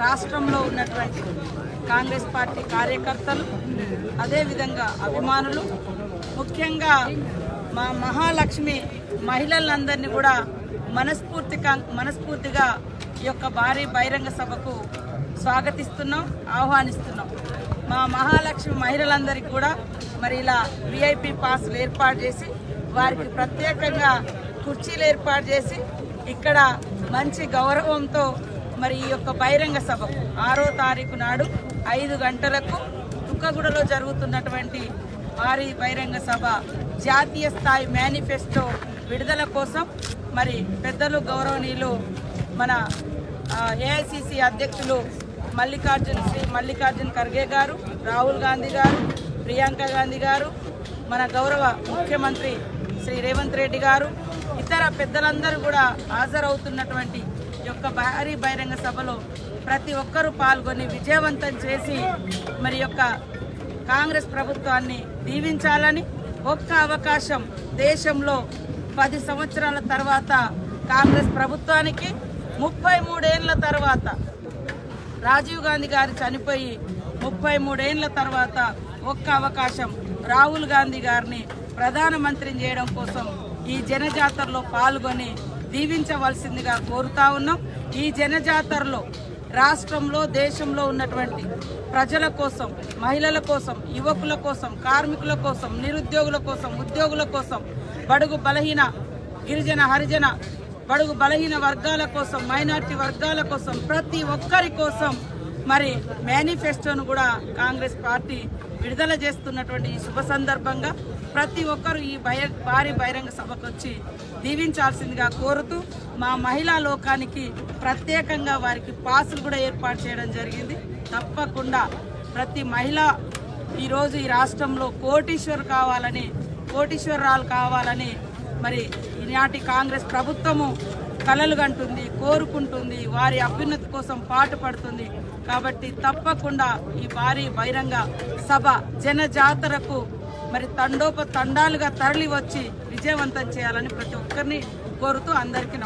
రాష్ట్రంలో ఉన్నటువంటి కాంగ్రెస్ పార్టీ కార్యకర్తలు అదేవిధంగా అభిమానులు ముఖ్యంగా మా మహాలక్ష్మి మహిళలందరినీ కూడా మనస్ఫూర్తి మనస్ఫూర్తిగా ఈ యొక్క భారీ బహిరంగ సభకు స్వాగతిస్తున్నాం ఆహ్వానిస్తున్నాం. మా మహాలక్ష్మి మహిళలందరికీ కూడా మరి ఇలా విఐపి పాస్లు ఏర్పాటు చేసి వారికి ప్రత్యేకంగా కుర్చీలు ఏర్పాటు చేసి ఇక్కడ మంచి గౌరవంతో మరి ఈ యొక్క బహిరంగ సభకు ఆరో తారీఖు నాడు ఐదు గంటలకు తుక్కగూడలో జరుగుతున్నటువంటి భారీ బహిరంగ సభ జాతీయ స్థాయి మేనిఫెస్టో విడుదల కోసం మరి పెద్దలు గౌరవనీయులు మన ఏఐసిసి అధ్యక్షులు మల్లికార్జున్ శ్రీ మల్లికార్జున్ ఖర్గే గారు రాహుల్ గాంధీ గారు ప్రియాంక గాంధీ గారు మన గౌరవ ముఖ్యమంత్రి శ్రీ రేవంత్ రెడ్డి గారు ఇతర పెద్దలందరూ కూడా హాజరవుతున్నటువంటి యొక్క భారీ బహిరంగ సభలో ప్రతి ఒక్కరూ పాల్గొని విజయవంతం చేసి మరి యొక్క కాంగ్రెస్ ప్రభుత్వాన్ని దీవించాలని ఒక్క అవకాశం దేశంలో పది సంవత్సరాల తర్వాత కాంగ్రెస్ ప్రభుత్వానికి ముప్పై మూడేళ్ళ తర్వాత రాజీవ్ గాంధీ గారు చనిపోయి ముప్పై మూడేళ్ళ తర్వాత ఒక్క అవకాశం రాహుల్ గాంధీ గారిని ప్రధానమంత్రిని చేయడం కోసం ఈ జనజాతరలో పాల్గొని దీవించవలసిందిగా కోరుతా ఉన్నాం. ఈ జనజాతరలో రాష్ట్రంలో దేశంలో ఉన్నటువంటి ప్రజల కోసం మహిళల కోసం యువకుల కోసం కార్మికుల కోసం నిరుద్యోగుల కోసం ఉద్యోగుల కోసం బడుగు బలహీన గిరిజన హరిజన బడుగు బలహీన వర్గాల కోసం మైనార్టీ వర్గాల కోసం ప్రతి ఒక్కరి కోసం మరి మేనిఫెస్టోను కూడా కాంగ్రెస్ పార్టీ విడుదల చేస్తున్నటువంటి ఈ శుభ సందర్భంగా ప్రతి ఒక్కరూ ఈ భయ భారీ బహిరంగ సభకు వచ్చి దీవించాల్సిందిగా కోరుతూ మా మహిళా లోకానికి ప్రత్యేకంగా వారికి పాసులు కూడా ఏర్పాటు చేయడం జరిగింది. తప్పకుండా ప్రతి మహిళ ఈరోజు ఈ రాష్ట్రంలో కోటీశ్వర్ కావాలని కోటీశ్వరరాలు కావాలని మరి ఈనాటి కాంగ్రెస్ ప్రభుత్వము కలలు కంటుంది కోరుకుంటుంది వారి అభ్యున్నతి కోసం పాటు పడుతుంది. కాబట్టి తప్పకుండా ఈ భారీ బహిరంగ సభ జనజాతరకు మరి తండోప తండాలుగా తరలి వచ్చి విజయవంతం చేయాలని ప్రతి ఒక్కరిని కోరుతూ అందరికీ